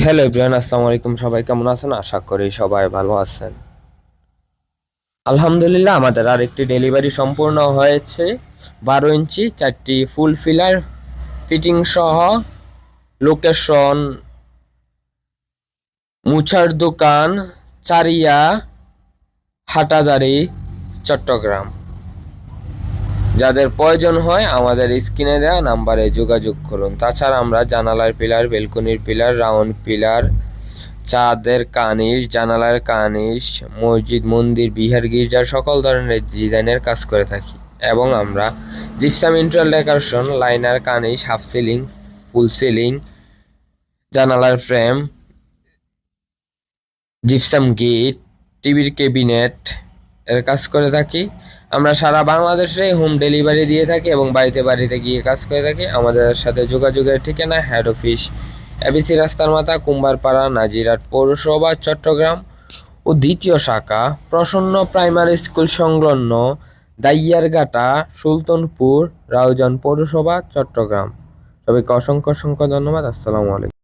Hello everyone, আসসালামু আলাইকুম। সবাই কেমন আছেন? আশা করি সবাই ভালো আছেন। আলহামদুলিল্লাহ, আমাদের আরেকটি ডেলিভারি সম্পূর্ণ হয়েছে। বারো ইঞ্চি, চারটি ফুল ফিলার, ফিটিং সহ লোকেশন, মুছার দোকান, চারিয়া হাটাজারি চট্টগ্রাম। যাদের প্রয়োজন হয় আমাদের স্ক্রিনে দেওয়া নাম্বারে যোগাযোগ করুন। তাছাড়া আমরা জানালার পিলার, বেলকনির পিলার, রাউন্ড পিলার, চাঁদের কানিস জানালার কানিস মসজিদ, মন্দির, বিহার গির্জার সকল ধরনের ডিজাইনের কাজ করে থাকি। এবং আমরা জিপসাম ইন্টার ডেকোরেশন, লাইনার কানিস হাফ সিলিং, ফুল সিলিং, জানালার ফ্রেম, জিপসাম গেট, টিভির ক্যাবিনেট এর কাজ করে থাকি। আমরা সারা বাংলাদেশে হোম ডেলিভারি দিয়ে থাকি এবং বাড়িতে বাড়িতে গিয়ে কাজ করে থাকি। আমাদের সাথে যোগাযোগের ঠিকানা হেড অফিস এবিসি রাস্তার মাথা, কুম্বারপাড়া নাজিরাট পৌরসভা, চট্টগ্রাম ও দ্বিতীয় শাখা, প্রসন্ন প্রাইমারি স্কুল সংলগ্ন দাইয়ারঘাটা, সুলতানপুর, রাউজান পৌরসভা, চট্টগ্রাম। সবাইকে অসংখ্য অসংখ্য ধন্যবাদ। আসসালামু আলাইকুম।